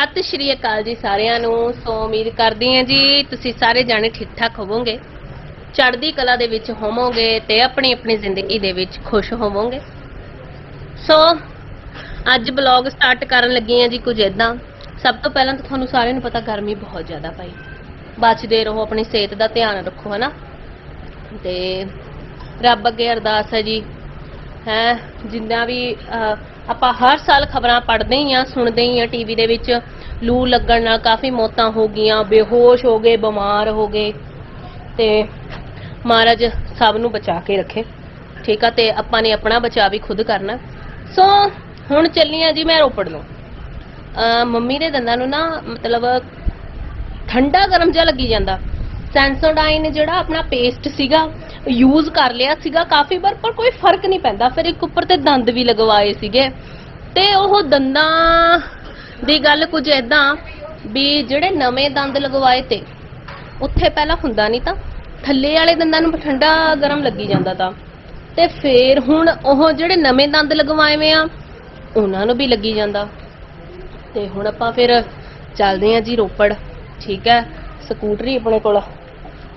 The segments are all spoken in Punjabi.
ਸਤਿ ਸ਼੍ਰੀ ਅਕਾਲ ਜੀ ਸਾਰਿਆਂ ਨੂੰ। ਸੋ ਉਮੀਦ ਕਰਦੀ ਹਾਂ ਜੀ ਤੁਸੀਂ ਸਾਰੇ ਜਾਣੇ ਠੀਕ ਠਾਕ ਹੋਵੋਗੇ। ਚੜ੍ਹਦੀ ਕਲਾ ਦੇ ਵਿੱਚ ਹੋਵੋਗੇ ਤੇ ਆਪਣੀ ਆਪਣੀ ਜ਼ਿੰਦਗੀ ਦੇ ਵਿੱਚ ਖੁਸ਼ ਹੋਵੋਗੇ। ਸੋ ਅੱਜ ਬਲੌਗ ਸਟਾਰਟ ਕਰਨ ਲੱਗੀ ਹਾਂ ਜੀ ਕੁਝ ਇਦਾਂ ਸਭ ਤੋਂ ਪਹਿਲਾਂ ਤਾਂ ਤੁਹਾਨੂੰ ਸਾਰਿਆਂ ਨੂੰ ਪਤਾ ਗਰਮੀ ਬਹੁਤ ਜ਼ਿਆਦਾ ਭਾਈ ਬਚਦੇ ਰਹੋ, ਆਪਣੀ ਸਿਹਤ ਦਾ ਧਿਆਨ ਰੱਖੋ, ਹਨਾ? ਤੇ ਰੱਬ ਅੱਗੇ ਅਰਦਾਸ ਹੈ ਜੀ। ਹੈ, ਜਿੰਨਾ ਵੀ ਆਪਾਂ ਹਰ ਸਾਲ ਖਬਰਾਂ ਪੜ੍ਹਦੇ ਹੀ ਆ ਸੁਣਦੇ ਹੀ ਆ ਟੀਵੀ ਦੇ ਵਿੱਚ, ਲੂ ਲੱਗਣ ਨਾਲ ਕਾਫੀ ਮੌਤਾਂ ਹੋ ਗਈਆਂ, ਬੇਹੋਸ਼ ਹੋ ਗਏ, ਬਿਮਾਰ ਹੋ ਗਏ, ਤੇ ਮਹਾਰਾਜ ਸਭ ਨੂੰ ਬਚਾ ਕੇ ਰੱਖੇ, ਠੀਕ ਆ, ਤੇ ਆਪਾਂ ਨੇ ਆਪਣਾ ਬਚਾਅ ਵੀ ਖੁਦ ਕਰਨਾ। ਸੋ, ਹੁਣ ਚੱਲੀ ਆ ਜੀ ਮੈਂ ਰੋਪੜ ਨੂੰ। ਮੰਮੀ ਦੇ ਦੰਦਾਂ ਨੂੰ ਨਾ ਮਤਲਬ ਠੰਡਾ ਗਰਮ ਜਿਹਾ ਲੱਗੀ ਜਾਂਦਾ। ਸੈਂਸੋਡਾਈਨ ਜਿਹੜਾ ਆਪਣਾ ਪੇਸਟ ਸੀਗਾ ਯੂਜ਼ ਕਰ ਲਿਆ ਸੀਗਾ ਕਾਫੀ ਵਾਰ, ਪਰ ਕੋਈ ਫ਼ਰਕ ਨਹੀਂ ਪੈਂਦਾ। ਫਿਰ ਇੱਕ ਉੱਪਰ ਤੇ ਦੰਦ ਵੀ ਲਗਵਾਏ ਸੀਗੇ। ਤੇ ਉਹ ਦੰਦਾਂ ਦੀ ਗੱਲ ਕੁਝ ਐਦਾਂ ਵੀ ਜਿਹੜੇ ਨਵੇਂ ਦੰਦ ਲਗਵਾਏ ਤੇ, ਉੱਥੇ ਪਹਿਲਾਂ ਹੁੰਦਾ ਨਹੀਂ ਤਾਂ, ਥੱਲੇ ਵਾਲੇ ਦੰਦਾਂ ਨੂੰ ਠੰਡਾ ਗਰਮ ਲੱਗੀ ਜਾਂਦਾ ਤਾਂ। ਤੇ ਫੇਰ ਹੁਣ ਉਹ ਜਿਹੜੇ ਨਵੇਂ ਦੰਦ ਲਗਵਾਏ ਵੇ ਆ, ਉਹਨਾਂ ਨੂੰ ਵੀ ਲੱਗੀ ਜਾਂਦਾ। ਤੇ ਹੁਣ ਆਪਾਂ ਫਿਰ ਚੱਲਦੇ ਆਂ ਜੀ ਰੋਪੜ, ਠੀਕ ਹੈ? ਸਕੂਟਰੀ ਆਪਣੇ ਕੋਲ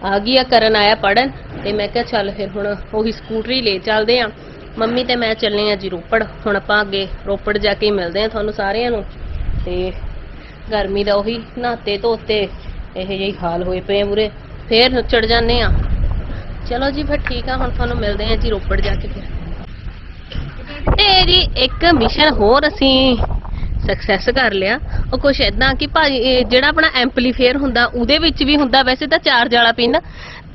ਆ ਗਈ ਆ, ਕਰਨ ਆਇਆ ਪੜਨ ਤੇ ਮੈਂ ਕਿਹਾ ਚੱਲ ਫਿਰ ਹੁਣ ਉਹੀ ਸਕੂਟਰੀ ਲੈ ਚੱਲਦੇ ਆਂ। ਮੰਮੀ ਤੇ ਮੈਂ ਚੱਲੇ ਆਂ ਜੀ ਰੋਪੜ, ਹੁਣ ਆਪਾਂ ਅੱਗੇ ਰੋਪੜ ਜਾ ਕੇ ਹੀ ਮਿਲਦੇ ਆਂ ਤੁਹਾਨੂੰ ਸਾਰਿਆਂ ਨੂੰ। ਤੇ ਗਰਮੀ ਦਾ ਉਹੀ ਨਹਾਤੇ ਧੋਤੇ, ਇਹ ਜਿਹੀ ਹਾਲ ਹੋਏ ਪਏ ਮੂਰੇ। ਫੇਰ ਨੁੱਚੜ ਜਾਂਦੇ ਆਂ। ਚਲੋ ਜੀ ਫਿਰ ਠੀਕ ਆ, ਹੁਣ ਤੁਹਾਨੂੰ ਮਿਲਦੇ ਆਂ ਜੀ ਰੋਪੜ ਜਾ ਕੇ ਫਿਰ। ਤੇ ਜੀ ਇੱਕ ਮਿਸ਼ਨ ਹੋਰ ਅਸੀਂ ਸਕਸੈਸ ਕਰ ਲਿਆ। ਉਹ ਕੁਛ ਇਦਾਂ ਕਿ ਭਾਜੀ, ਇਹ ਜਿਹੜਾ ਆਪਣਾ ਐਂਪਲੀਫਾਇਰ ਹੁੰਦਾ, ਉਹਦੇ ਵਿੱਚ ਵੀ ਹੁੰਦਾ, ਵੈਸੇ ਤਾਂ ਚਾਰਜ ਵਾਲਾ ਪਿੰਨ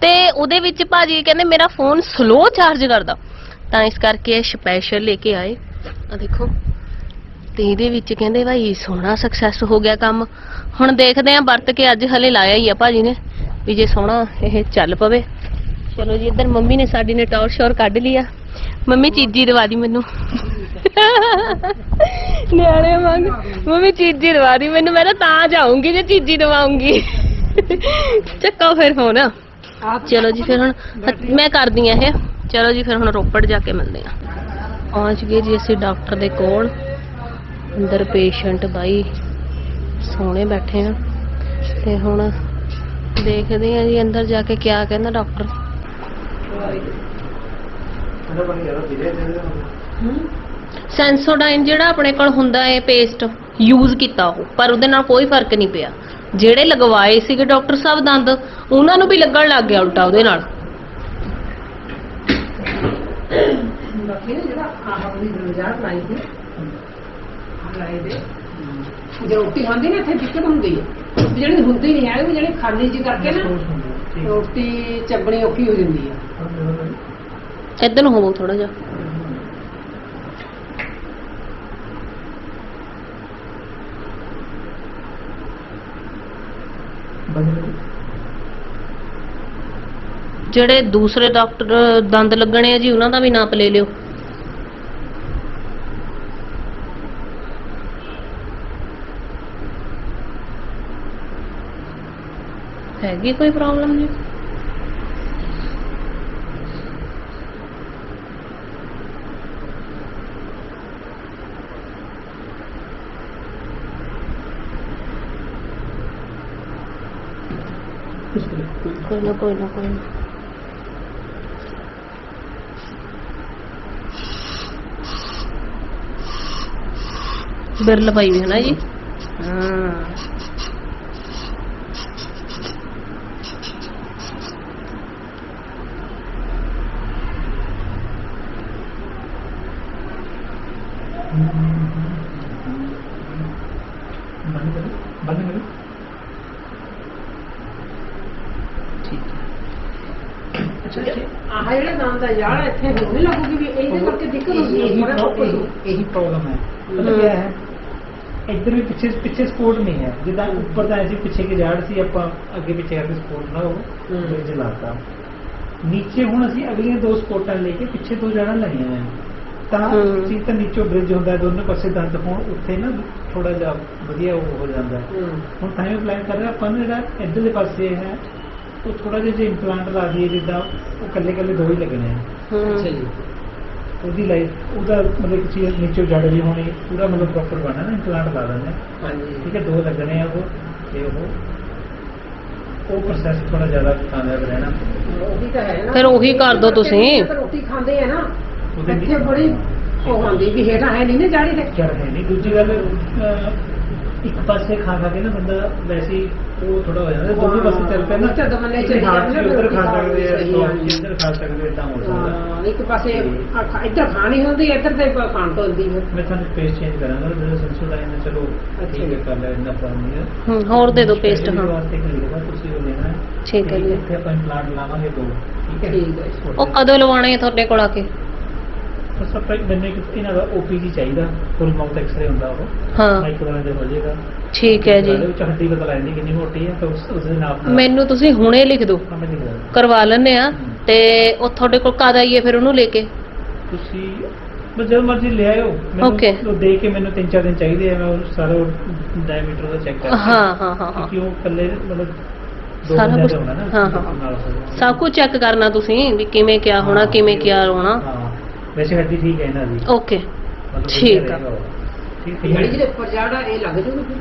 ਤੇ ਉਹਦੇ ਵਿੱਚ ਭਾਜੀ ਕਹਿੰਦੇ, ਮੇਰਾ ਫੋਨ ਸਲੋ ਚਾਰਜ ਕਰਦਾ। ਤਾਂ ਇਸ ਕਰਕੇ ਇਹ ਸਪੈਸ਼ਲ ਲੈ ਕੇ ਆਏ। ਆ ਦੇਖੋ। ਤੇ ਇਹਦੇ ਵਿੱਚ ਕਹਿੰਦੇ, ਭਾਈ, ਸੋਹਣਾ ਸਕਸੈਸ ਹੋ ਗਿਆ ਕੰਮ। ਹੁਣ ਦੇਖਦੇ ਆਂ ਵਰਤ ਕੇ ਅੱਜ ਹਲੇ ਲਾਇਆ ਹੀ ਆ ਭਾਜੀ ਨੇ, ਵੀ ਜੇ ਸੋਹਣਾ ਇਹ ਚੱਲ ਪਵੇ। ਚਲੋ ਜੀ, ਇੱਧਰ ਮੰਮੀ ਨੇ ਸਾਡੀ ਨੇ ਟੌਰ ਸ਼ੋਰ ਕੱਢ ਲਿਆ। ਮੰਮੀ ਚੀਜ਼ੀ ਦਵਾ ਦੀ ਮੈਨੂੰ। ਨਿਆਣੇ ਮੰਗ ਮੰਮੀ ਚੀਜ਼ੀ ਦਵਾ ਦੀ ਮੈਨੂੰ। ਮੈਂ ਤਾਂ ਤਾਂ ਜਾਊਂਗੀ ਜੇ ਚੀਜ਼ੀ ਦਵਾਉਂਗੀ। ਚੱਕੋ ਫਿਰ ਹੁਣ ਚਲੋ ਜੀ, ਫਿਰ ਹੁਣ ਮੈਂ ਕਰਦੀ ਆ ਇਹ। ਚਲੋ ਜੀ, ਫਿਰ ਹੁਣ ਰੋਪੜ ਜਾ ਕੇ ਮਿਲਦੇ ਆ। ਪਹੁੰਚ ਗਏ ਜੀ ਅਸੀਂ ਡਾਕਟਰ ਦੇ ਕੋਲ। ਅੰਦਰ ਪੇਸ਼ੈਂਟ ਬਾਈ ਸੋਹਣੇ ਬੈਠੇ ਆ। ਤੇ ਹੁਣ ਦੇਖਦੇ ਆ ਜੀ ਅੰਦਰ ਜਾ ਕੇ ਕਿਆ ਕਹਿੰਦਾ ਡਾਕਟਰ। ਸੈਂਸੋਡਾਈਨ ਜਿਹੜਾ ਆਪਣੇ ਕੋਲ ਹੁੰਦਾ ਹੈ ਪੇਸਟ ਯੂਜ਼ ਕੀਤਾ ਉਹ ਪਰ ਉਹਦੇ ਨਾਲ ਕੋਈ ਫ਼ਰਕ ਨਹੀਂ ਪਿਆ। ਜਿਹੜੇ ਲਗਵਾਏ ਸੀਗੇ ਡਾਕਟਰ ਸਾਹਿਬ ਦੰਦ ਉਹਨਾਂ ਨੂੰ ਵੀ ਲੱਗਣ ਲੱਗ ਗਿਆ ਉਲਟਾ ਉਹਦੇ ਨਾਲ। ਜਿਹੜਾ ਆਹ ਆਪਣੀ ਰੋਜ਼ਾਨਾ ਲਾਈ ਸੀ ਲਾਈ ਦੇ। ਜੇ ਰੋਟੀ ਖਾਂਦੀ ਨਾ ਇੱਥੇ ਦਿੱਕਤ ਹੁੰਦੀ ਹੈ। ਜਿਹੜੀ ਹੁੰਦੀ ਨਹੀਂ ਹੈ ਵੀ ਜਿਹੜੇ ਖਾਲੀ ਜੀ ਕਰਕੇ ਨਾ ਰੋਟੀ ਚੱਬਣੀ ਔਖੀ ਹੋ ਜਾਂਦੀ ਹੈ। ਇੱਧਰ ਨੂੰ ਹੋਵੋ ਥੋੜਾ ਜਿਹਾ। ਜਿਹੜੇ ਦੂਸਰੇ ਡਾਕਟਰ ਦੰਦ ਲੱਗਣੇ ਆ ਜੀ, ਉਹਨਾਂ ਦਾ ਵੀ ਨਾਪ ਲੈ ਲਿਓ। ਹੈਗੀ ਕੋਈ ਪ੍ਰੋਬਲਮ ਜੀ? ਕੋਈ ਨਾ ਕੋਈ ਨਾ ਕੋਈ ਨਾ। ਬਿਰਲ ਪਾਈ ਵੀ ਹੈ ਨਾ ਜੀ? ਹਾਂ ਠੀਕ ਹੈ ਆਹ ਜਿਹੜਾ ਨਾਮ ਦਾ ਯਾਰ ਇੱਥੇ ਹੁਣ ਨਹੀਂ ਲੱਗੂਗੀ ਵੀ ਇਹਦੇ ਕਰਕੇ ਦਿੱਕਤ ਹੁੰਦੀ ਹੈ ਇਹੀ ਬੜਾ ਪ੍ਰੋ- ਫੋਕਸ ਇਹੀ ਇਹੀ ਪ੍ਰੋਬਲਮ ਹੈ ਪਤਾ ਕੀ ਹੈ ਇੱਧਰ ਵੀ ਪਿੱਛੇ ਪਿੱਛੇ ਸਪੋਰਟ ਨਹੀਂ ਹੈ। ਜਿੱਦਾਂ ਉੱਪਰ ਤਾਂ ਐਸੀ ਪਿੱਛੇ ਕੀ ਜਾੜ ਸੀ ਆਪਾਂ ਅੱਗੇ ਪਿੱਛੇ ਕਰਕੇ ਸਪੋਰਟ ਨਾ ਹੋ। ਹਮ। ਬ੍ਰਿਜ ਲਾਤਾ ਨੀਚੇ ਹੁਣ ਅਸੀਂ ਅਗਲੀਆਂ ਦੋ ਸਪੋਰਟਾਂ ਲੈ ਕੇ ਪਿੱਛੇ ਦੋ ਜਾੜਾਂ ਲਾਈਆਂ ਨੇ ਤਾਂ। ਸੀ ਤਾਂ ਨੀਚੋਂ ਬ੍ਰਿਜ ਹੁੰਦਾ ਹੈ, ਦੋਨੋਂ ਪਾਸੇ ਦੰਦ ਹੋਣ ਉੱਥੇ ਨਾ ਥੋੜਾ ਜਿਹਾ ਵਧੀਆ ਉਹ ਹੋ ਜਾਂਦਾ। ਹੁਣ ਤਾਂ ਇਹ ਪਲਾਨ ਕਰ ਰਿਹਾ ਆਪਾਂ ਜਿਹੜਾ ਇੱਧਰਲੇ ਪਾਸੇ ਹੈ ਉਹ ਥੋੜਾ ਜਿਹਾ ਜੇ ਇੰਪਲਾਂਟ ਲਾ ਦਈਏ ਜਿੱਦਾਂ ਉਹ ਕੱਲੇ ਕੱਲੇ ਦੋ ਹੀ ਲੱਗਣੇ ਆ। ਅੱਛਾ ਜੀ। ਉਹਦੀ ਲਾਈਫ ਉਹਦਾ ਮਤਲਬ ਇੱਕ ਚੀਜ਼ ਨੀਚੇ ਜੜ ਵੀ ਹੋਣੀ ਪੂਰਾ ਮਤਲਬ ਪ੍ਰੋਪਰ ਬਣਨਾ ਨਾ ਇੰਪਲਾਂਟ ਲਾ ਦਿੰਦੇ ਹਾਂ। ਹਾਂਜੀ। ਠੀਕ ਹੈ ਦੋ ਲੱਗਣੇ ਆ ਉਹ ਤੇ ਉਹ ਉਹ ਪ੍ਰੋਸੈਸ ਥੋੜਾ ਜ਼ਿਆਦਾ ਕਾਮਯਾਬ ਰਹਿਣਾ। ਉਹੀ ਤਾਂ ਹੈ ਨਾ। ਫਿਰ ਉਹੀ ਕਰ ਦਿਓ ਤੁਸੀਂ। ਰੋਟੀ ਖਾਂਦੇ ਆ ਨਾ। ਉਹਦੇ ਇੱਥੇ ਬੜੀ ਉਹ ਹੁੰਦੀ ਵੀ ਹੇਠਾਂ ਹੈ ਨਹੀਂ ਨਾ ਜਾੜੀ ਤੇ। ਚੜ ਨਹੀਂ ਦੂਜੀ ਗੱਲ ਅਹ, ਇੱਕ ਪਾਸੇ ਖਾ ਖਾ ਕੇ ਨਾ ਬੰਦਾ ਵੈਸੇ ਹੀ ਉਹ ਥੋੜਾ ਹੋ ਜਾਂਦਾ ਦੋਵੇਂ ਪਾਸੇ ਚੱਲ ਪਿਆ ਨਾ ਝੱਗ ਮੰਨੇ ਇੱਕ ਹਾਥ ਚੱਲੀ ਚ ਉੱਧਰ ਖਾ ਜਾਂਦੇ ਸਕਦੇ ਆ ਸਹੀ ਸੌ ਗੱਲ। ਚ ਇੱਧਰ ਖਾ ਸਕਦੇ ਇਦਾਂ ਹੋ ਸਕਦਾ ਹਾਂ, ਇੱਕ ਪਾਸੇ ਆ ਖਾ- ਇੱਧਰ ਖਾਣੀ ਹੁੰਦੀ ਇੱਧਰ ਤੇ ਖਾਣ ਤੋਂ ਹੁੰਦੀ ਹੈ। ਮੈਂ ਤੁਹਾਨੂੰ ਪੇਸਟ ਚੇਂਜ ਕਰਾਂਗਾ ਜਿਹੜਾ ਸੈਂਸੋਡਾਈਨ ਹੈ ਚਲੋ ਠੀਕ ਹੈ ਕਰ ਲੈ ਇੰਨਾ ਪ੍ਰੋਬਲਮ ਨਹੀਂ ਹੈ। ਹੂੰ ਹੋਰ ਦੇ ਦਿਓ ਪੇਸਟ Specially ਹਾਂ। ਵਾਸਤੇ ਖਰੀਦੇਗਾ ਤੁਸੀਂ ਉਹ ਲੈਣਾ ਹੈ। ਠੀਕ ਹੈ ਤੇ ਜੀ। ਇੱਥੇ ਆਪਾਂ ਇੰਪਲਾਂਟ ਲਾਵਾਂਗੇ ਦੋ ਠੀਕ ਹੈ। ਠੀਕ ਹੈ। ਉਹ ਕਦੋਂ ਲਵਾਉਣੇ ਆ ਤੁਹਾਡੇ ਕੋਲ ਆ ਕੇ? ਬਸ ਆਪਾਂ ਮੈਨੂੰ ਇੱਕ ਇਹਨਾਂ ਦਾ ਓਪੀਜੀ ਚਾਹੀਦਾ ਫੁੱਲ ਮਾਊਥ ਐਕਸਰੇ ਹੁੰਦਾ ਉਹ ਹਾਂ। ਮਾਈਕਰੋਨ ਦੇ ਹੋ ਜਾਏਗਾ ਠੀਕ ਹੈ ਜੀ। ਉਹਦੇ ਵਿੱਚ ਹੱਡੀ ਪਤਾ ਲੱਗਦੀ ਕਿੰਨੀ ਮੋਟੀ ਹੈ ਤਾਂ ਉਸ ਉਸ ਦੇ ਨਾਪ ਨਾਲ ਮੈਨੂੰ ਤੁਸੀਂ ਹੁਣੇ ਲਿਖ ਦਿਓ। ਹਾਂ, ਮੈਂ ਲਿਖ ਦਿੰਦਾ ਕਰਵਾ ਲੈਣੇ ਆ ਤੇ ਉਹ ਤੁਹਾਡੇ ਕੋਲ ਕਦ ਆਈਏ ਫਿਰ ਉਹਨੂੰ ਲੈ ਕੇ? ਤੁਸੀਂ ਬਸ ਜਦੋਂ ਮਰਜ਼ੀ ਲੈ ਆਇਓ। Okay. ਉਹ ਦੇ ਕੇ ਮੈਨੂੰ ਤਿੰਨ ਚਾਰ ਦਿਨ ਚਾਹੀਦੇ ਆ ਮੈਂ ਉਹ ਸਾਰਾ ਡਾਇਮੀਟਰ ਉਹਦਾ ਚੈੱਕ ਕਰਕੇ ਹਾਂ ਹਾਂ ਹਾਂ ਹਾਂ। ਕਿਉਂਕਿ ਉਹ ਇਕੱਲੇ ਮਤਲਬ ਦੋ ਸਾਰਾ ਬੰਦਿਆਂ ਕੁਛ- ਦਾ ਹੋਣਾ ਨਾ ਹਾਂ, ਹਾਂ, ਹਾਂ। ਨਾਲ ਹੋਣਾ। ਸਭ ਕੁਝ ਚੈੱਕ ਕਰਨਾ ਤੁਸੀਂ ਵੀ ਕਿਵੇਂ ਕਿਆ ਹੋਣਾ ਕਿਵੇਂ ਕਿਆ ਹੋਣਾ। ਹਾਂ। ਵੈਸੇ ਹੱਡੀ ਠੀਕ ਹੈ ਇਹਨਾਂ ਦੀ। ਓਕੇ ਮਤਲਬ ਠੀਕ ਵਧੀਆ ਆ। ਰਹੇਗਾ ਉਹ। ਠੀਕ ਜਿਹੜੀ ਹੈ ਜਿਹਦੇ ਉੱਪਰ ਜਾੜਾ ਇਹ ਲੱਗ ਜੂਗੀ ਫਿਰ।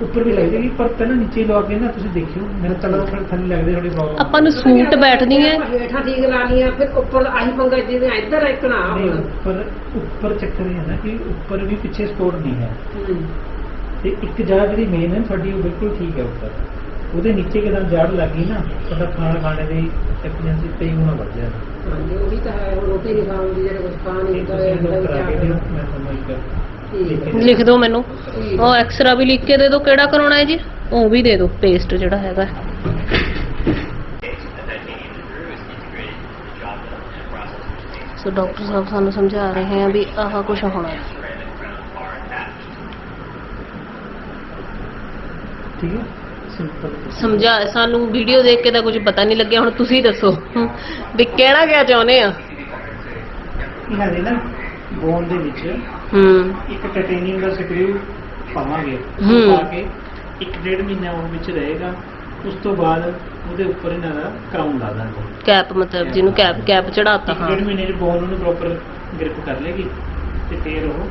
ਉੱਪਰ? ਵੀ ਲੱਗ ਜਾਏਗੀ ਪਰ ਪਹਿਲਾਂ ਨੀਚੇ ਲਵਾ ਕੇ ਨਾ ਤੁਸੀਂ ਦੇਖਿਓ। ਮੈਨੂੰ ਤਾਂ ਲੱਗਦਾ ਥੋੜੀ ਥੱਲੇ ਲੱਗਦੀ ਥੋੜੀ ਪ੍ਰੋਬਲਮ ਆਪਾਂ ਨੂੰ ਸੂਟ ਬੈਠਦੀਆਂ ਹੇਠਾਂ ਠੀਕ ਲਾਣੀ ਆ ਫਿਰ ਉੱਪਰ ਆਹੀ ਪੰਗਾ ਜਿਹਦੇ ਇੱਧਰ ਇੱਕ ਨਾ ਨਹੀਂ ਹੁਣ ਉੱਪਰ ਉੱਪਰ ਚੱਕਰ ਇਹ ਹੈ ਨਾ ਕਿ ਉੱਪਰ ਵੀ ਪਿੱਛੇ ਸਪੋਰਟ ਨਹੀਂ ਹੈ। ਹੂੰ। ਤੇ ਇੱਕ ਜਗ੍ਹਾ ਜਿਹੜੀ ਮੇਨ ਹੈ ਤੁਹਾਡੀ ਉਹ ਬਿਲਕੁਲ ਠੀਕ ਹੈ ਉੱਪਰ। ਉਹਦੇ ਨੀਚੇ ਕਿਦਾਂ ਜੜ ਲੱਗੀ ਨਾ ਤੁਹਾਡਾ ਖਾਣਾ ਖਾਣੇ ਦੀ ਐਫੀਸ਼ੀਐਂਸੀ ਕਈ ਗੁਣਾ ਵੱਧ ਜਾਣਾ ਹਾਂਜੀ ਉਹੀ ਤਾਂ ਹੈ ਹੁਣ ਰੋਟੀ ਨਹੀਂ ਖਾਉਂਦੀ ਜਿਹੜੇ ਕੁਝ ਖਾ ਨਹੀਂ ਇਹ ਹੁੰਦਾ ਤੁਸੀਂ ਇਹ ਇਹਨੂੰ ਅੰਦਰ ਕਰਾ ਕੇ ਕਿਆ ਦਿਓ ਕਰਨਾ। ਮੈਂ ਤੁਹਾਨੂੰ ਇੱਕ ਠੀਕ ਹੈ। ਲਿਖ ਦਿਓ ਮੈਨੂੰ। ਠੀਕ ਉਹ ਐਕਸਰਾ ਵੀ ਲਿਖ ਕੇ ਦੇ ਦਿਓ ਕਿਹੜਾ ਕਰਾਉਣਾ ਹੈ ਜੀ? ਉਹ ਵੀ ਦੇ ਦਿਓ ਪੇਸਟ ਜਿਹੜਾ ਹੈਗਾ। ਸੋ ਡਾਕਟਰ ਸਾਹਿਬ ਸਾਨੂੰ ਸਮਝਾ ਰਹੇ ਆ ਵੀ ਆਹ ਕੁਝ ਹੋਣਾ ਹੈ। ਠੀਕ ਹੈ। ਸਿੰਪਲ ਸਮਝਾ ਸਾਨੂੰ ਵੀਡੀਓ ਦੇਖ ਕੇ ਤਾਂ ਕੁਝ ਪਤਾ ਨਹੀਂ ਲੱਗਿਆ ਹੁਣ ਤੁਸੀਂ ਦੱਸੋ। ਵੀ ਕਿਹੜਾ ਕਿਆ ਚਾਹੁੰਦੇ ਆ? ਇਹਨਾਂ ਦੇ ਨਾ ਬੋਨ ਦੇ ਵਿੱਚ ਹੂੰ। ਇੱਕ ਟਾਈਟੇਨੀਅਮ ਦਾ ਸਕਰੂ ਪਾਵਾਂਗੇ। ਹੂੰ। ਉਹ ਪਾ ਕੇ ਇੱਕ ਡੇਢ ਮਹੀਨਾ ਉਹ ਵਿੱਚ ਰਹੇਗਾ। ਉਸ ਤੋਂ ਬਾਅਦ ਉਹਦੇ ਉੱਪਰ ਇਹਨਾਂ ਦਾ ਕਰਾਊਨ ਲਾ ਦਾਂਗੇ। ਕੈਪ ਮਤਲਬ ਜਿਹਨੂੰ ਕੈਪ ਕੈਪ ਚੜਾਤਾ ਇੱਕ ਹਾਂ। ਡੇਢ ਮਹੀਨੇ ਚ ਬੋਨ ਨੂੰ ਪ੍ਰੋਪਰ ਗ੍ਰਿਪ ਕਰ ਲੇਗੀ ਤੇ ਫਿਰ ਉਹ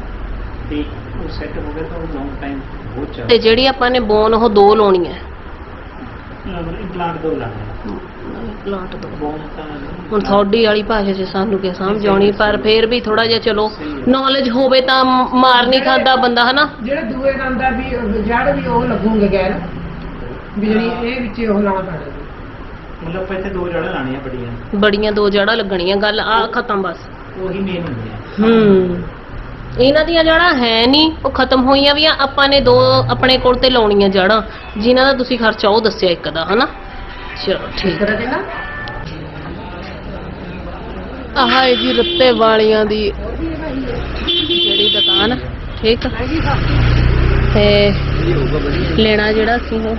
ਤੇ ਉਹ ਸੈੱਟ ਹੋ ਗਿਆ ਤਾਂ ਉਹ ਲੌਂਗ ਟਾਈਮ ਬਹੁਤ ਤੇ ਚੱਲ ਜਿਹੜੀ ਆਪਾਂ ਨੇ ਬੋਨ ਉਹ ਦੋ ਲਾਉਣੀ ਹੈ। ਇੰਪਲਾਂਟ ਦੋ ਲਾਣਾ ਪਲਾਂਟ ਤਾਂ ਹੁਣ ਤੁਹਾਡੀ ਵਾਲੀ ਭਾਸ਼ਾ 'ਚ ਸਾਨੂੰ ਕੀ ਸਮਝ ਆਉਣੀ ਪਰ ਫੇਰ ਵੀ ਥੋੜਾ ਜਿਹਾ ਚਲੋ ਨੌਲੇਜ ਹੋਵੇ ਤਾਂ ਮ- ਮਾਰ ਨਹੀਂ ਖਾਂਦਾ ਬੰਦਾ ਹਨਾ? ਜਿਹੜਾ ਦੂਏ ਦੰਦ ਦਾ ਵੀ ਉਹ ਜੜ ਵੀ ਉਹ ਲੱਗੂਗੇ ਗੈਰ ਵੀ ਜਿਹੜੀ ਇਹ ਵਿੱਚ ਉਹ ਲਾਉਣਾ ਪੈਣਾ। ਜੀ। ਮਤਲਬ ਆਪਾਂ ਇੱਥੇ ਦੋ ਜੜਾਂ ਲਾਣੀਆਂ ਬੜੀਆਂ। ਬੜੀਆਂ ਦੋ ਜੜਾਂ ਲੱਗਣੀਆਂ ਗੱਲ ਆ ਖਤਮ ਬਸ। ਉਹੀ ਮੇਨ ਹੁੰਦੀਆਂ ਹੂੰ। ਇਹਨਾਂ ਦੀਆਂ ਜੜਾਂ ਹੈ ਨਹੀਂ ਉਹ ਖਤਮ ਹੋਈਆਂ ਵੀ ਆ ਆਪਾਂ ਨੇ ਦੋ ਆਪਣੇ ਕੋਲ ਤੇ ਲਾਉਣੀਆਂ ਜੜਾਂ ਜਿਨ੍ਹਾਂ ਦਾ ਤੁਸੀਂ ਖਰਚਾ ਉਹ ਦੱਸਿਆ ਇੱਕ ਦਾ ਹਨਾ? ਚਲੋ ਠੀਕ। ਫਿਰ ਕਹਿੰਦਾ ਆਹ ਹੈ ਜੀ ਰੱਤੇ ਵਾਲੀਆਂ ਦੀ ਜਿਹੜੀ ਦੁਕਾਨ ਠੀਕ? ਤੇ ਲੈਣਾ ਜਿਹੜਾ ਸੀ ਉਹ।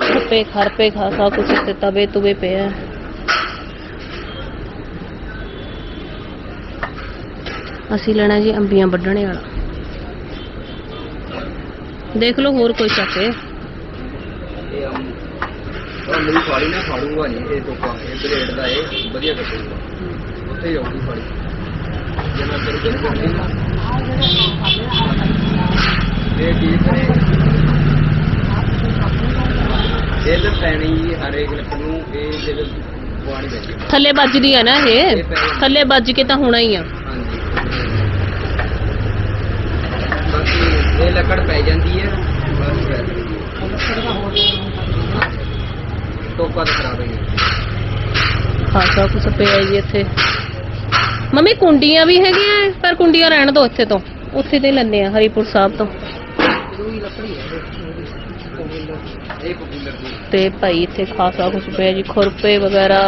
ਖਰਪੇ ਖਰਪੇ ਖਾਸਾ ਕੁਛ ਤੇ ਤਵੇ ਤੁਵੇ ਪਿਆ ਅਸੀਂ ਲੈਣਾ ਜੀ ਅੰਬੀਆਂ ਵੱਢਣੇ ਵਾਲਾ। ਦੇਖ ਲਓ ਹੋਰ ਕੋਈ ਚੱਕੇ ਇਹ ਅਮ ਉਹ ਮੇਰੀ ਫਾੜੀ ਨਾ ਫਾੜੂਗਾ ਨਹੀਂ ਇਹ ਤੋਪਾ ਇਹ ਬਲੇਡ ਦਾ ਇਹ ਵਧੀਆ ਕੱਟੂਗਾ। ਉੱਥੇ ਜਾਊਗੀ ਫਾੜੀ। ਜੇ ਮੈਂ ਤੇਰੇ ਕੋਲ ਕਰਦੀ ਨਾ ਇਹ ਕੀ ਕਰੇ ਇਹ ਤਾਂ ਪੈਣੀ ਜੀ ਹਰੇਕ ਲੱਕ ਨੂੰ ਇਹ ਜਿਹੜੇ ਪੁਆਣੀ ਪੈਂਦੀ ਹੈ। ਥੱਲੇ ਵੱਜਦੀ ਆ ਨਾ ਇਹ। ਥੱਲੇ ਵੱਜ ਕੇ ਤਾਂ ਹੋਣਾ ਹੀ ਆ। ਲੱਕੜ ਪੈ ਜਾਂਦੀ ਹੈ ਬਸ ਫਿਰ ਟੋਪਾ ਤਾਂ ਖਰਾਬ ਹੈ ਖਾਸਾ ਕੁਛ ਪਿਆ ਜੀ ਇੱਥੇ। ਮੰਮੀ ਕੁੰਡੀਆਂ ਵੀ ਹੈਗੀਆਂ ਪਰ ਕੁੰਡੀਆਂ ਰਹਿਣ ਦੋ ਇੱਥੇ ਤੋਂ। ਉੱਥੇ ਤੇ ਲੈਣੇ ਆ ਹਰੀਪੁਰ ਸਾਹਿਬ ਤੋਂ। ਲੱਕੜੀ ਹੈ ਦੀ ਤੇ ਭਾਈ ਇੱਥੇ ਖਾਸਾ ਕੁਛ ਪਿਆ ਜੀ ਖੁਰਪੇ ਵਗੈਰਾ।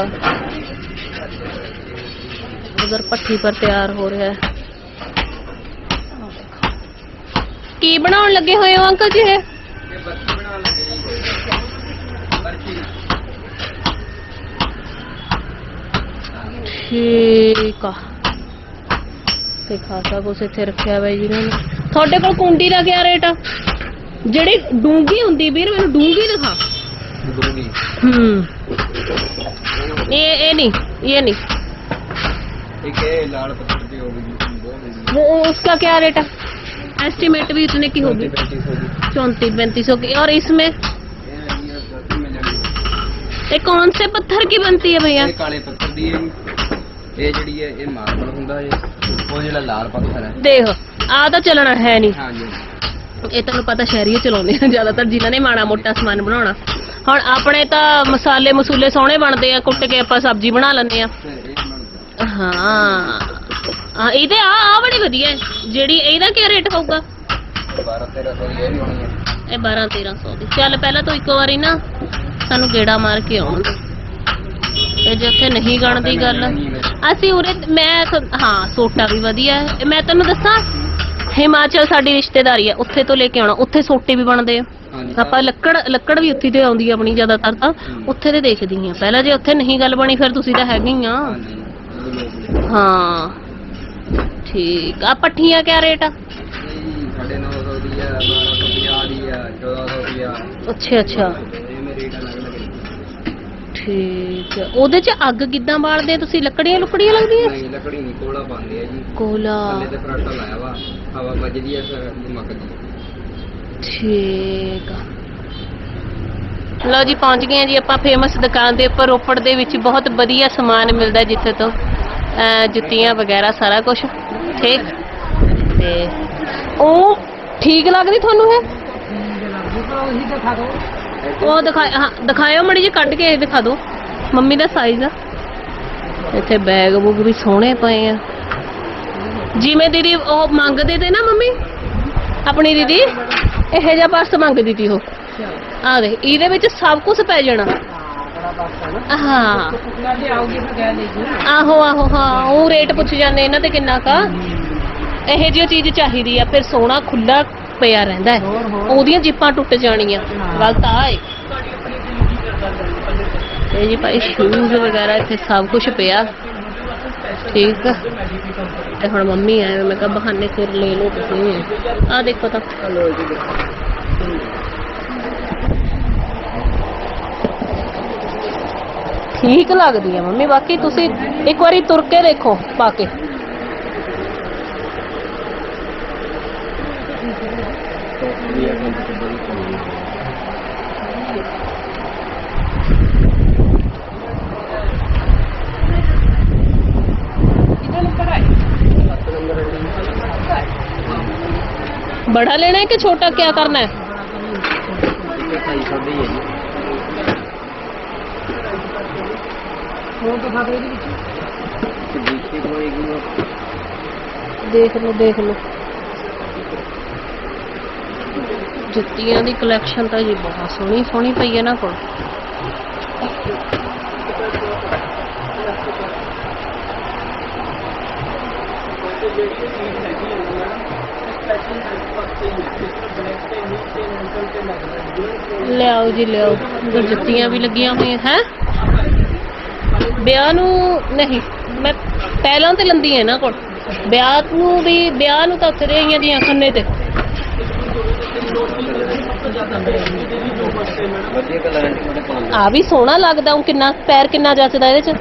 ਉਧਰ ਪੱਠੀ ਪਰ ਤਿਆਰ ਹੋ ਰਿਹਾ ਹੈ। ਕੀ ਬਣਾਉਣ ਲੱਗੇ ਹੋਏ ਹੋ ਅੰਕਲ ਜੀ ਇਹ ਇਹ ਬੱਤੀ ਬਣਾਉਣ ਲੱਗੇ ਜੀ ਬਰਫੀ ਠੀਕ ਆ ਤੇ ਖਾਸਾ ਕੁਛ ਇੱਥੇ ਰੱਖਿਆ ਹੋਇਆ ਜੀ ਇਹਨਾਂ ਨੇ ਤੁਹਾਡੇ ਕੋਲ ਕੁੰਡੀ ਦਾ ਕੀ ਰੇਟ ਆ ਜਿਹੜੀ ਡੂੰਗੀ ਹੁੰਦੀ ਵੀਰ ਮੈਨੂੰ ਡੂੰਗੀ ਦਿਖਾ ਦੂਗੀ ਹੂੰ ਇਹ ਇਹ ਨਹੀਂ ਇਹ ਨਹੀਂ एक ये लाल पत्थर की होगी जी, वो होगी वो उसका क्या रेट है एस्टिमेट भी इतने की होगी पैंतीस होगी चौंतीस पैंतीस की और इसमें ये ये दस में जाएगी ये कौन से पत्थर की बनती है भैया ਇਹ ਕਾਲੇ ਪੱਥਰ ਦੀ ਹੈ ਜੀ। ਇਹ ਜਿਹੜੀ ਹੈ ਇਹ ਮਾਰਬਲ ਹੁੰਦਾ ਹੈ ਉਹ ਜਿਹੜਾ ਲਾਲ ਪੱਥਰ ਹੈ ਦੇਖ ਆ ਤਾਂ ਚੱਲਣਾ ਹੈ ਨਹੀਂ ਹਾਂਜੀ ਇਹ ਤੁਹਾਨੂੰ ਪਤਾ ਸ਼ਹਿਰੀ ਓ ਚਲਾਉਂਦੇ ਆ ਜ਼ਿਆਦਾਤਰ ਜਿਨ੍ਹਾਂ ਨੇ ਮਾੜਾ ਮੋਟਾ ਸਮਾਨ ਬਣਾਉਣਾ ਹੁਣ ਆਪਣੇ ਤਾਂ ਮਸਾਲੇ ਮਸੂਲੇ ਸੋਹਣੇ ਬਣਦੇ ਆ ਕੁੱਟ ਕੇ ਆਪਾਂ ਸਬਜ਼ੀ ਬਣਾ ਲੈਂਦੇ ਆ ਤੇ ਇਹ ਬਣਦਾ ਹਾਂ ਆ ਇਹਦੇ ਆ ਆ ਬੜੀ ਵਧੀਆ ਹੈ। ਜਿਹੜੀ ਇਹਦਾ ਕੀ ਰੇਟ ਹੋਊਗਾ? 12 1300 ਦੀ ਇਹ ਵੀ ਹੋਣੀ ਹੈ ਇਹ 12 1300 ਦੀ। ਚੱਲ ਪਹਿਲਾਂ ਤੋਂ ਇੱਕ ਵਾਰੀ ਨਾ ਸਾਨੂੰ ਗੇੜਾ ਮਾਰ ਕੇ ਆਉਣ ਦੇ। ਤੇ ਜੇ ਉੱਥੇ ਨਹੀਂ ਗਣ ਦੀ ਗੱਲ। ਅਸੀਂ ਉਰੇ ਮੈਂ ਤ- ਹਾਂ ਸੋਟਾ ਵੀ ਵਧੀਆ ਹੈ। ਮੈਂ ਤੈਨੂੰ ਦੱਸਾਂ ਹਿਮਾਚਲ ਸਾਡੀ ਰਿਸ਼ਤੇਦਾਰੀ ਹੈ। ਉੱਥੇ ਤੋਂ ਲੈ ਕੇ ਆਉਣਾ। ਉੱਥੇ ਸੋਟੇ ਵੀ ਬਣਦੇ ਆ। ਹਾਂਜੀ ਆਪਾਂ ਲੱਕੜ ਲੱਕੜ ਵੀ ਉੱਥੇ ਤੇ ਆਉਂਦੀ ਆ ਆਪਣੀ ਜ਼ਿਆਦਾਤਰ ਤਾਂ। ਉੱਥੇ ਦੇ ਦੇਖਦੀ ਆ ਪਹਿਲਾਂ ਜੇ ਉੱਥੇ ਨਹੀਂ ਗੱਲ ਬਣੀ ਫਿਰ ਤੁਸੀਂ ਤਾਂ ਹੈਗੇ ਹੀ ਆ। ਹਾਂਜੀ। ਹਾਂ। ਠੀਕ ਆ ਪੱਠੀਆਂ ਕਿਆ ਰੇਟ ਆ? ਇਹ ਜੀ 950 ਦੀ ਹੈ 1250 ਦੀ ਹੈ 1400 ਦੀ ਹੈ ਅੱਛਾ ਅੱਛਾ। ਰੇਟ ਅਲੱਗ ਅਲੱਗ ਠੀਕ ਆ। ਉਹਦੇ ਚ ਅੱਗ ਕਿੱਦਾਂ ਬਾਲਦੇ ਆ ਤੁਸੀਂ? ਲੱਕੜੀਆਂ ਲੁਕੜੀਆਂ ਲੱਗਦੀਆਂ? ਨਹੀਂ ਲੱਕੜੀ ਨਹੀਂ ਕੋਲਾ ਪਾਉਂਦੇ ਆ ਜੀ। ਕੋਲਾ। ਥੱਲੇ ਤੇ ਫਰਾਟਾ ਲਾਇਆ ਵਾ ਹਵਾ ਵੱਜਦੀ ਹੈ ਫਿਰ ਮੱਕਦੀ ਠੀਕ ਆ। ਲਓ ਜੀ ਪਹੁੰਚ ਗਏ ਹਾਂ ਜੀ ਆਪਾਂ ਫੇਮਸ ਦੁਕਾਨ ਦੇ ਉੱਪਰ ਰੋਪੜ ਦੇ ਵਿੱਚ ਬਹੁਤ ਵਧੀਆ ਸਮਾਨ ਮਿਲਦਾ ਜਿੱਥੇ ਤੋਂ। ਜੁੱਤੀਆਂ ਵਗੈਰਾ ਸਾਰਾ ਕੁਝ ਠੀਕ? ਤੇ ਉਹ ਠੀਕ ਲੱਗਦੀ ਤੁਹਾਨੂੰ ਇਹ? ਉਹੀ ਦਿਖਾ, ਹਾਂ, ਦਿਖਾਇਓ ਮੜੀ ਜੀ ਕੱਢ ਕੇ ਦਿਖਾ ਦਿਓ। ਮੰਮੀ ਦਾ ਸਾਈਜ਼ ਆ। ਇੱਥੇ ਬੈਗ ਬੁੱਗ ਵੀ ਸੋਹਣੇ ਪਏ ਆ। ਜਿਵੇਂ ਦੀਦੀ ਉਹ ਮੰਗਦੇ ਤੇ ਨਾ ਮੰਮੀ? ਆਪਣੀ ਦੀਦੀ? ਇਹ ਜਿਹਾ ਪਰਸ ਮੰਗਦੀ ਤੀ ਉਹ। ਆ ਦੇ ਇਹਦੇ ਵਿੱਚ ਸਭ ਕੁਝ ਪੈ ਜਾਣਾ। ਹੈ। ਜੇ ਆਉਗੀ ਫਿਰ ਕਹਿ ਲਈ ਆਹੋ ਆਹੋ ਹਾਂ ਉਹ ਰੇਟ ਪੁੱਛ ਜਾਂਦੇ ਇਹਨਾਂ ਤੇ ਕਿੰਨਾ ਕਾ ਇਹੋ ਜਿਹੀ ਚੀਜ਼ ਚਾਹੀਦੀ ਆ ਫਿਰ ਸੋਹਣਾ ਖੁੱਲਾ ਪਿਆ ਰਹਿੰਦਾ ਹੈ। ਹੋਰ ਹੋਰ। ਉਹਦੀਆਂ ਜਿੱਪਾਂ ਟੁੱਟ ਜਾਣੀਆਂ। ਹਾਂ। ਗੱਲ ਤਾਂ ਆ ਏ ਇਹ ਜੀ ਭਾਈ ਸ਼ੂਜ਼ ਵਗੈਰਾ ਇੱਥੇ ਸਭ ਕੁਝ ਪਿਆ। ਠੀਕ ਆ। ਤੇ ਹੁਣ ਮੰਮੀ ਆਏ ਮੈਂ ਕਿਹਾ ਬਹਾਨੇ ਫਿਰ ਲੈ ਲਓ ਤੁਸੀਂ। ਆ ਦੇਖੋ ਤਾਂ। ਠੀਕ ਲੱਗਦੀ ਆ ਮੰਮੀ ਬਾਕੀ ਤੁਸੀਂ ਇੱਕ ਵਾਰੀ ਤੁਰ ਕੇ ਦੇਖੋ ਪਾ ਕੇ ਕਿਹਦੇ ਨੰਬਰ ਹੈ बड़ा लेना है कि छोटा क्या करना है ਹੋਰ ਦਿਖਾ ਦੋ ਇਹਦੇ ਵਿੱਚ? ਦੇਖ ਲਓ ਦੇਖ ਲਓ। ਜੁੱਤੀਆਂ ਦੀ ਕਲੈਕਸ਼ਨ ਤਾਂ ਜੀ ਬਹੁਤ ਸੋਹਣੀ ਸੋਹਣੀ ਪਈ ਹੈ ਨਾ ਕੋਲ। ਲਿਆਓ ਜੀ ਲਿਆਓ। ਜੁੱਤੀਆਂ ਵੀ ਲੱਗੀਆਂ ਹੋਈਆਂ ਹੈ? ਵਿਆਹ ਨੂੰ ਨਹੀਂ, ਮੈਂ ਪਹਿਲਾਂ ਤੇ ਲੰਦੀ ਹੈ ਨਾ ਕੋਲ। ਵਿਆਹ ਨੂੰ ਵੀ, ਵਿਆਹ ਨੂੰ ਤਾਂ ਉੱਥੇ ਰਹੀਆਂ ਦੀਆਂ ਖੰਨੇ ਤੇ। ਆ ਵੀ ਸੋਹਣਾ ਲੱਗਦਾ, ਉਹ ਕਿੰਨਾ, ਪੈਰ ਕਿੰਨਾ ਜੱਚਦਾ ਇਹਦੇ ਚ।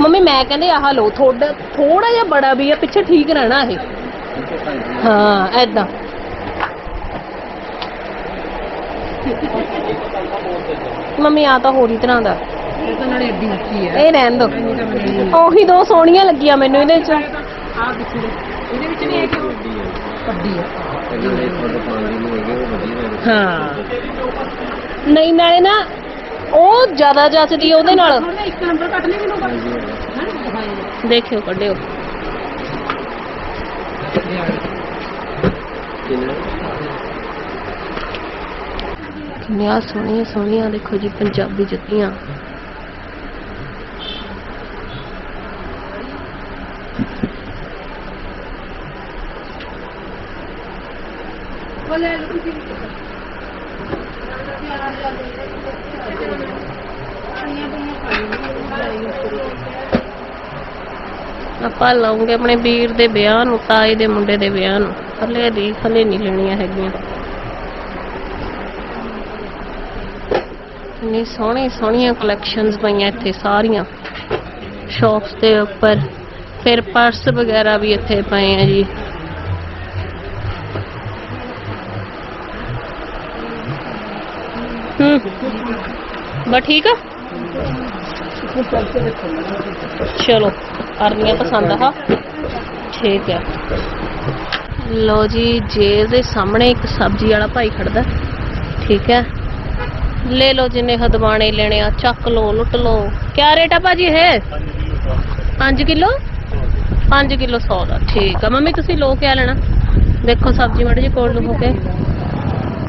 ਮੰਮੀ, ਮੈਂ ਕਹਿੰਦੇ, ਆਹ ਲਓ ਥੋੜਾ ਥੋੜਾ ਜਿਹਾ ਬੜਾ ਵੀ ਆ, ਪਿੱਛੇ ਠੀਕ ਰਹਿਣਾ ਇਹ। ਹਾਂ ਐਦਾਂ ਮੰਮੀ ਆ ਤਾਂ ਹੋਰ ਹੀ ਤਰ੍ਹਾਂ ਦਾ। ਇਹ ਤਾਂ ਨਾਲੇ ਏਡੀ ਉੱਚੀ ਹੈ ਇਹ ਰਹਿਣ ਦੋ। ਉਹੀ ਦੋ ਸੋਹਣੀਆਂ ਲੱਗੀਆਂ ਮੈਨੂੰ ਇਹਦੇ ਚ। ਆ ਪਿੱਛੇ ਦੇ ਇਹਦੇ ਵਿੱਚ ਨਹੀਂ ਹੈ ਕਿ ਵੱਡੀ ਹੈ। ਹਾਂ ਨਾਲੇ ਨਾ ਉਹ ਜ਼ਿਆਦਾ ਜੱਚਦੀ ਆ ਉਹਦੇ ਨਾਲ। ਇੱਕ ਨੰਬਰ ਕੱਟ ਮੈਨੂੰ। ਦੇਖਿਓ ਕੱਢਿਓ। ਕਿੰਨੀਆਂ ਸੋਹਣੀਆਂ ਸੋਹਣੀਆਂ ਦੇਖੋ ਜੀ ਪੰਜਾਬੀ ਜੁੱਤੀਆਂ। ਆਪਾਂ ਲਾਉਂਗੇ ਆਪਣੇ ਵੀਰ ਦੇ ਵਿਆਹ ਨੂੰ, ਤਾਏ ਦੇ ਮੁੰਡੇ ਦੇ ਵਿਆਹ ਨੂੰ। ਹਲੇ ਦੀ ਹਲੇ ਨਹੀਂ ਲੈਣੀਆਂ ਹੈਗੀਆਂ। ਇੰਨੀ ਸੋਹਣੀ ਸੋਹਣੀਆਂ ਕਲੈਕਸ਼ਨਸ ਪਈਆਂ ਇੱਥੇ ਸਾਰੀਆਂ। ਸ਼ੌਪਸ ਦੇ ਉੱਪਰ। ਫਿਰ ਪਰਸ ਵਗੈਰਾ ਵੀ ਇੱਥੇ ਪਏ ਆ ਜੀ ਹੂੰ ਬਸ ਠੀਕ ਆ ਚਲੋ ਕਰਨੀਆਂ ਪਸੰਦ ਆ ਠੀਕ ਹੈ ਲੋ ਜੀ ਜੇ ਦੇ ਸਾਹਮਣੇ ਇੱਕ ਸਬਜ਼ੀ ਵਾਲਾ ਭਾਈ ਖੜਦਾ ਠੀਕ ਹੈ ਲੈ ਲਓ ਜਿੰਨੇ ਹਦਵਾਣੇ ਲੈਣੇ ਆ ਚੱਕ ਲਓ ਲੁੱਟ ਲਓ ਕਿਆ ਰੇਟ ਆ ਭਾਜੀ ਇਹ 5 ਕਿਲੋ 5 ਕਿਲੋ 100 ਦਾ ਠੀਕ ਆ ਮੰਮੀ ਤੁਸੀਂ ਲੋ ਕਿਆ ਲੈਣਾ ਦੇਖੋ ਸਬਜ਼ੀ ਮੜ ਜੀ ਕੋਲ ਨੂੰ ਹੋ ਕੇ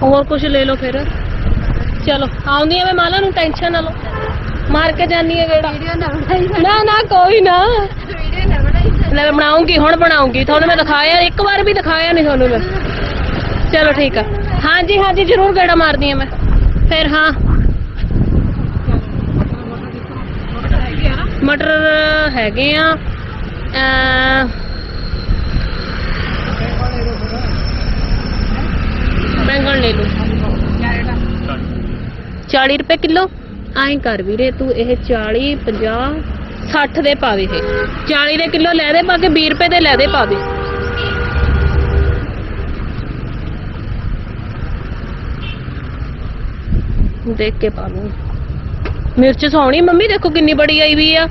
ਹੋਰ ਕੁਝ ਲੈ ਲਓ ਫਿਰ ਚਲੋ ਆਉਂਦੀ ਆ ਮੈਂ ਮਾਲਾ ਨੂੰ ਟੈਨਸ਼ਨ ਨਾ ਲਓ। ਮਾਰ ਕੇ ਜਾਨੀ ਹੈ ਗੇੜਾ। ਨਾ ਨਾ ਕੋਈ ਨਾ। ਲੈ ਬਣਾਉਂਗੀ ਹੁਣ ਬਣਾਉਂਗੀ। ਤੁਹਾਨੂੰ ਮੈਂ ਦਿਖਾਇਆ ਇੱਕ ਵਾਰ ਵੀ ਦਿਖਾਇਆ ਨਹੀਂ ਤੁਹਾਨੂੰ ਮੈਂ। ਚਲੋ ਠੀਕ ਆ। ਹਾਂਜੀ ਹਾਂਜੀ ਜ਼ਰੂਰ ਗੇੜਾ ਮਾਰਦੀ ਆ ਮੈਂ। ਫਿਰ ਹਾਂ। ਮਟਰ ਹੈਗੇ ਆ। ਬੈਂਗਣ ਲੈ ਲਓ। 40 ਰੁਪਏ ਕਿਲੋ? ਐਂ ਕਰ ਵੀਰੇ ਤੂੰ ਇਹ 40 50 60 ਦੇ ਪਾ ਦੇ ਇਹ। 40 ਦੇ ਕਿਲੋ ਲੈ ਦੇ ਪਾ ਕੇ 20 ਰੁਪਏ ਦੇ ਲੈ ਦੇ ਪਾ ਦੇ। ਦੇਖ ਕੇ ਪਾ ਲੂੰ ਮਿਰਚ ਸੋਹਣੀ ਮੰਮੀ ਦੇਖੋ ਕਿੰਨੀ ਬੜੀ ਆਈ ਵੀ ਆ।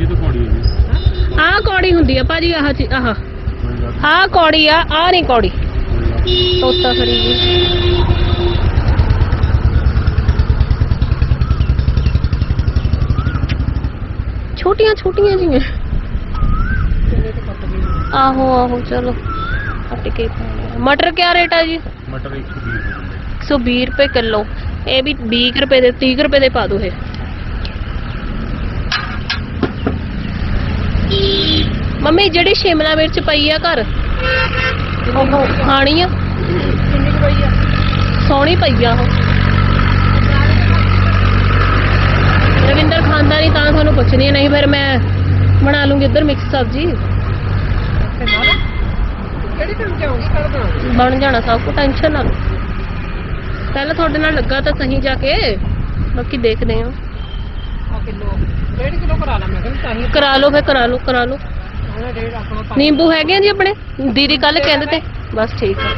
ਇਹ ਤਾਂ ਕੋੜੀ ਹੈ ਆਹ ਕੌੜੀ ਹੁੰਦੀ ਆ ਭਾਜੀ ਆਹ ਚੀ- ਆਹ। ਆਹ ਕੌੜੀ ਆ ਆਹ ਨਹੀਂ ਕੌੜੀ। ਤੋਤਾ ਫਰੀ ਜੀ। ਛੋਟੀਆਂ ਛੋਟੀਆਂ ਜੀਆਂ। ਆਹੋ ਆਹੋ ਚਲੋ। ਕੱਟ ਕੇ। ਮਟਰ ਕਿਆ ਰੇਟ ਆ ਜੀ? ਮਟਰ 120 120 ਰੁਪਏ ਕਿਲੋ। ਇਹ ਵੀ 20 ਰੁਪਏ ਦੇ 30 ਰੁਪਏ ਦੇ ਪਾ ਦੋ ਇਹ। ਮੰਮੀ ਜਿਹੜੀ ਸ਼ਿਮਲਾ ਮਿਰਚ ਪਈ ਆ ਘਰ? ਉਹ ਖਾਣੀ ਆ? ਕਿੰਨੀ ਕੁ ਪਈ ਆ? ਸੋਹਣੀ ਪਈ ਆ ਉਹ। ਰਵਿੰਦਰ ਖਾਂਦਾ ਨਹੀਂ ਤਾਂ ਤੁਹਾਨੂੰ ਪੁੱਛਣੀ ਨਹੀਂ ਫਿਰ ਮੈਂ ਬਣਾ ਲੂੰਗੀ ਇੱਧਰ ਮਿਕਸ ਸਬਜ਼ੀ। ਬਣ ਜਾਣਾ ਸਭ ਕੁਝ ਟੈਨਸ਼ਨ ਨਾ ਲਓ। ਪਹਿਲਾਂ ਤੁਹਾਡੇ ਨਾਲ ਲੱਗਾ ਤਾਂ ਸਹੀ ਜਾ ਕੇ ਬਾਕੀ ਦੇਖਦੇ ਹਾਂ। ਆ ਕਿਲੋ ਡੇਢ ਕਿਲੋ ਕਰਾ ਲਾ ਮੈਂ ਕਹਿੰਦਾ ਤਾਂ ਹੀ ਕਰਾ ਲਓ ਕਰਾ ਲਓ ਕਰਾ ਨਿੰਬੂ ਹੈਗੇ ਆ ਜੀ ਆਪਣੇ? ਦੀਦੀ ਕੱਲ ਕਹਿੰਦੇ ਤੇ। ਬਸ ਠੀਕ ਹੈ